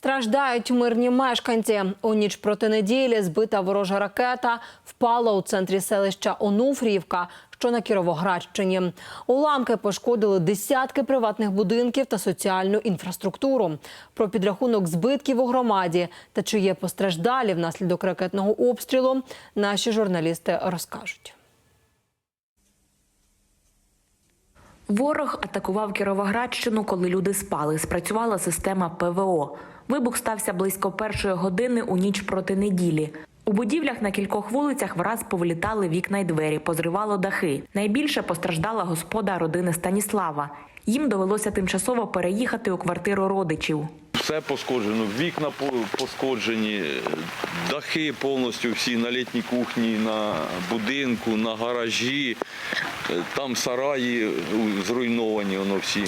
Страждають мирні мешканці. У ніч проти неділі збита ворожа ракета впала у центрі селища Онуфріївка, що на Кіровоградщині. Уламки пошкодили десятки приватних будинків та соціальну інфраструктуру. Про підрахунок збитків у громаді та чи є постраждалі внаслідок ракетного обстрілу наші журналісти розкажуть. Ворог атакував Кіровоградщину, коли люди спали. Спрацювала система ПВО. Вибух стався близько першої години у ніч проти неділі. У будівлях на кількох вулицях враз повилітали вікна й двері, позривало дахи. Найбільше постраждала господа родини Станіслава. Їм довелося тимчасово переїхати у квартиру родичів. Все пошкоджено, вікна пошкоджені, дахи повністю всі на літній кухні, на будинку, на гаражі, е, там сараї зруйновані воно всі.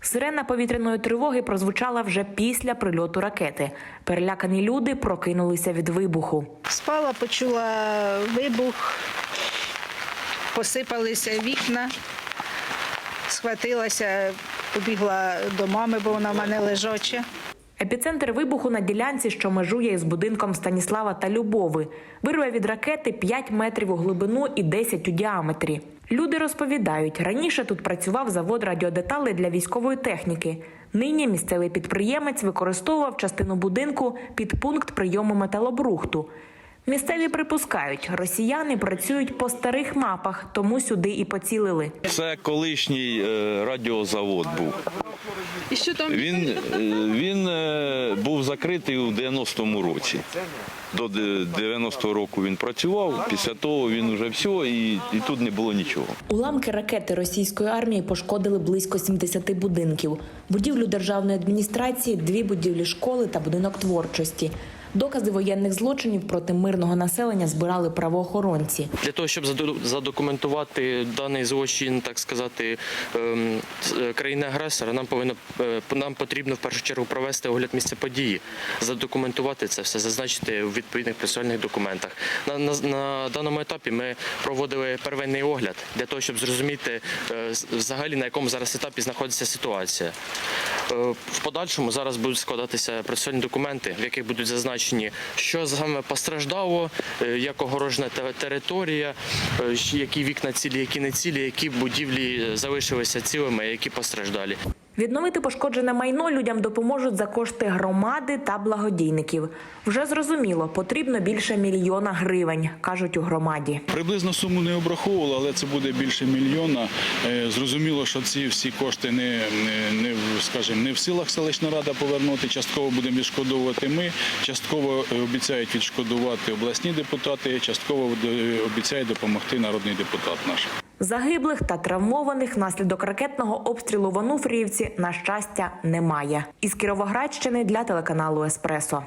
Сирена повітряної тривоги прозвучала вже після прильоту ракети. Перелякані люди прокинулися від вибуху. Спала, почула вибух, посипалися вікна, схватилася, побігла до мами, бо вона в мене лежача. Епіцентр вибуху на ділянці, що межує із будинком Станіслава та Любови. Вирве від ракети 5 метрів у глибину і 10 у діаметрі. Люди розповідають, раніше тут працював завод радіодеталей для військової техніки. Нині місцевий підприємець використовував частину будинку під пункт прийому металобрухту. Місцеві припускають, росіяни працюють по старих мапах, тому сюди і поцілили. Це колишній е, радіозавод був. І що там Він, е, він е, був закритий у 90-му році. До де- 90-го року він працював, після того він вже все, і, і тут не було нічого. Уламки ракети російської армії пошкодили близько 70 будинків, будівлю державної адміністрації, дві будівлі школи та будинок творчості. Докази воєнних злочинів проти мирного населення збирали правоохоронці. Для того, щоб задокументувати даний злочин, так сказати, ем, е, країни-агресора, нам повинно е, нам потрібно в першу чергу провести огляд місця події, задокументувати це все, зазначити в відповідних процесуальних документах. На, на, на даному етапі ми проводили первинний огляд для того, щоб зрозуміти е, взагалі на якому зараз етапі знаходиться ситуація. Е, В подальшому зараз будуть складатися процесуальні документи, в яких будуть зазначені, що саме постраждало, е, як огорожена те- територія, е, які вікна цілі, які не цілі, які будівлі залишилися цілими, які постраждалі. Відновити пошкоджене майно людям допоможуть за кошти громади та благодійників. Вже зрозуміло, потрібно більше мільйона гривень, кажуть у громаді. Приблизно суму не обраховували, але це буде більше мільйона. Е, Зрозуміло, що ці всі кошти не, не, скажімо, не в силах селищна рада повернути. Частково будемо відшкодовувати ми, частково е, обіцяють відшкодувати обласні депутати, частково е, обіцяє допомогти народний депутат наш. Загиблих та травмованих внаслідок ракетного обстрілу в Ануфріївці на щастя, немає. Із Кіровоградщини для телеканалу Еспресо.